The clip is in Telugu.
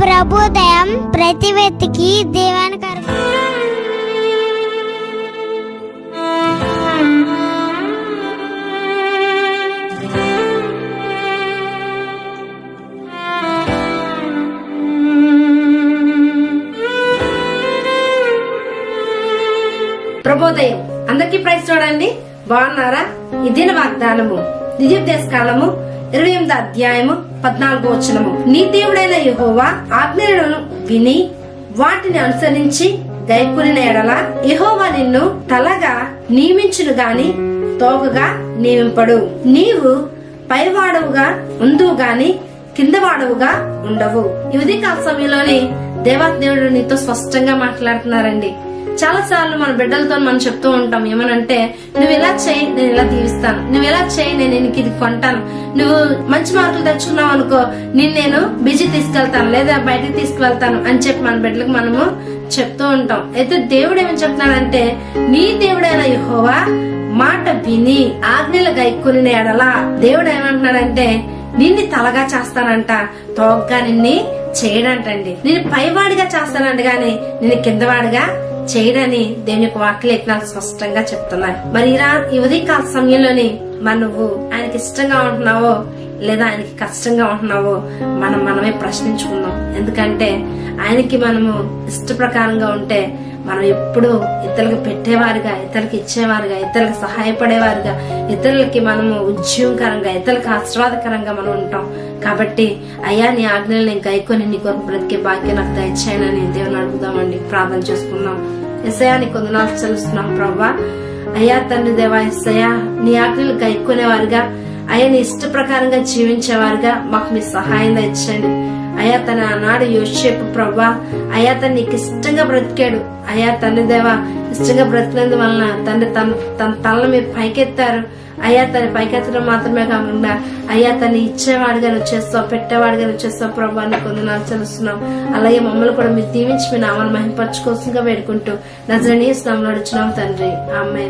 ప్రభుదయం ప్రతి వ్యక్తికి దీవెనకరం ప్రభోదయం. అందరికీ ప్రైజ్ చూడండి. బాగున్నారా? ఇదిన వాగ్దానము? నిజ కాలము? ఇరవై ఎనిమిది అధ్యాయము పద్నాలుగో వచనము. నీ దేవుడైన యహోవా ఆజ్ఞలను విని వాటిని అనుసరించి గైకులిన ఎడల యహోవా నిన్ను తలగా నియమించును గాని తోకగా నియమింపడు. నీవు పైవాడవుగా ఉందువు గాని కింద వాడవుగా ఉండవు. ఈ ఉదయకాల సమయంలోని దేవాదేవుడు నీతో స్పష్టంగా మాట్లాడుతున్నారండి. చాలా సార్లు మన బిడ్డలతో మనం చెప్తూ ఉంటాం ఏమనంటే నువ్వు ఇలా చేయి నేను ఇలా దీవిస్తాను. నువ్వు ఇలా చేయి నేను నీకు ఇది కొంటాను. నువ్వు మంచి మార్కులు తెచ్చుకున్నావు అనుకో నేను నేను బిజీ తీసుకెళ్తాను లేదా బయటకు తీసుకువెళ్తాను అని చెప్పి మన బిడ్డలకు మనము చెప్తూ ఉంటాం. అయితే దేవుడు ఏమని చెప్తున్నాడంటే నీ దేవుడైన యహోవా మాట విని ఆజ్ఞలు గైక్కుని ఎడలా దేవుడు ఏమంటున్నాడంటే నిన్ను తలగా చేస్తానంట తోగ్గా నిన్ని చేయడంటండి. నేను పైవాడిగా చేస్తానంట గాని నేను కిందవాడిగా చేయడని దేవుని యొక్క వాక్యలేఖనాలు స్పష్టంగా చెప్తున్నాయి మరి ఇలా ఈ ఉదయకాల సమయంలోని మరి నువ్వు ఆయనకి ఇష్టంగా ఉంటున్నావో లేదా ఆయనకి కష్టంగా ఉంటున్నావో మనం మనమే ప్రశ్నించుకుందాం. ఎందుకంటే ఆయనకి మనము ఇష్ట ప్రకారంగా ఉంటే మనం ఎప్పుడూ ఇతరులకు పెట్టేవారుగా ఇతరులకు ఇచ్చేవారుగా ఇతరులకు సహాయపడేవారుగా ఇతరులకి మనము ఉద్యమకరంగా ఇతరులకు ఆశీర్వాదకరంగా మనం ఉంటాం. కాబట్టి అయ్యా నీ ఆజ్ఞలు నేను గైకొని నీ కొరకు బ్రతికే భాగ్యం నాకు దయచేయనని దేవుని అడుగుదామండి. ప్రార్థన చేసుకున్నాం ఎసయా నీ కొందనాలు చెల్లిస్తున్నాం ప్రభా అయ్యా తండ్రి దేవా ఎస్సయ్యా నీ ఆజ్ఞలు గైక్కునేవారుగా అయ్యా నీ ఇష్ట ప్రకారంగా జీవించేవారుగా. మాకు మీ సహాయం దయచేయండి. అయ్యా తన ఆనాడు యోసేపు ప్రభా అయ్యా తను నీకు ఇష్టంగా బ్రతికాడు. అయ్యా తండ్రి దేవా ఇష్టంగా బ్రతికినందు వలన తండ్రి తన తన తలను మీరు పైకెత్తారు. అయ్యా తన పైకెత్తడం మాత్రమే కాకుండా అయ్యా తను ఇచ్చేవాడిగా వచ్చేస్తావు చేస్తావు పెట్టేవాడిగా నువ్వు చేస్తావు ప్రభా నీకు వందనాలు తెలుస్తున్నాం అలాగే మమ్మల్ని కూడా మీరు దీవించి మీ నామాన్ని మహింపరచుకోసంగా వేడుకుంటూ నజరణీయ స్నామంలో అడుచున్నాం తండ్రి. అమ్మాయి